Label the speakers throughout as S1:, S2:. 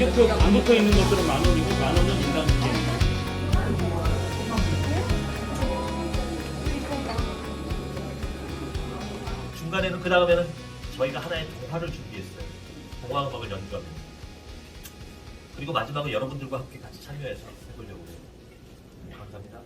S1: 가격표 안 붙어 있는 것들은 만 원이고 만 원은 인당
S2: 중간에는 그 다음에는 저희가 하나의 동화를 준비했어요. 동화 음악을 연주합니다. 그리고 마지막은 여러분들과 함께 같이 참여해서 해보려고 해요. 네, 감사합니다.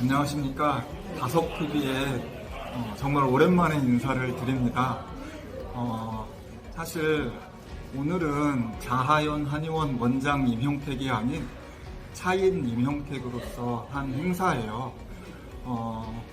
S3: 안녕하십니까 다섯 TV에 어, 정말 오랜만에 인사를 드립니다. 어, 사실 오늘은 자하연 한의원 원장 임형택이 아닌 차인 임형택으로서 한 행사예요. 어,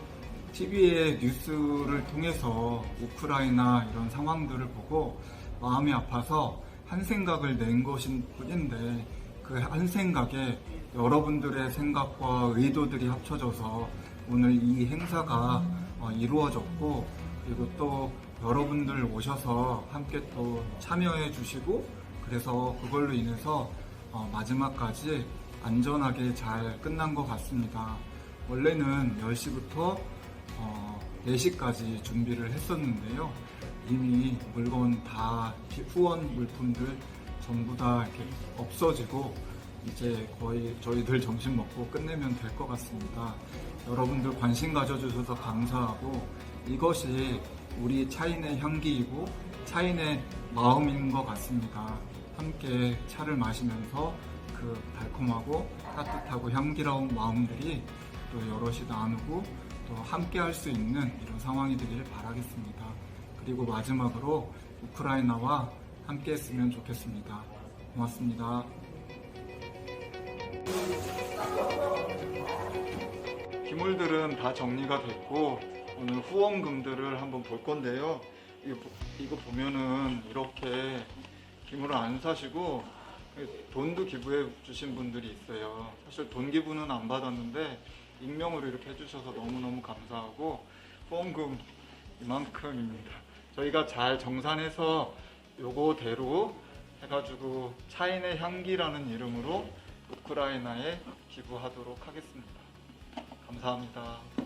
S3: TV의 뉴스를 통해서 우크라이나 이런 상황들을 보고 마음이 아파서 한 생각을 낸 것인 뿐인데 그 한 생각에 여러분들의 생각과 의도들이 합쳐져서 오늘 이 행사가 어, 이루어졌고 그리고 또 여러분들 오셔서 함께 또 참여해 주시고 그래서 그걸로 인해서 어, 마지막까지 안전하게 잘 끝난 것 같습니다. 원래는 10시부터 어, 4시까지 준비를 했었는데요. 이미 물건 다 후원 물품들 전부 다 이렇게 없어지고 이제 거의 저희들 점심 먹고 끝내면 될 것 같습니다. 여러분들 관심 가져주셔서 감사하고 이것이 우리 차인의 향기이고 차인의 마음인 것 같습니다. 함께 차를 마시면서 그 달콤하고 따뜻하고 향기로운 마음들이 또 여럿이 나누고 또 함께 할 수 있는 이런 상황이 되기를 바라겠습니다. 그리고 마지막으로 우크라이나와 함께 했으면 좋겠습니다. 고맙습니다. 기물들은 다 정리가 됐고 오늘 후원금들을 한번 볼 건데요. 이거 보면은 이렇게 기물을 안 사시고 돈도 기부해 주신 분들이 있어요. 사실 돈 기부는 안 받았는데 익명으로 이렇게 해주셔서 너무너무 감사하고 후원금 이만큼입니다. 저희가 잘 정산해서 요거대로 해가지고 차인의 향기라는 이름으로 우크라이나에 기부하도록 하겠습니다. 감사합니다.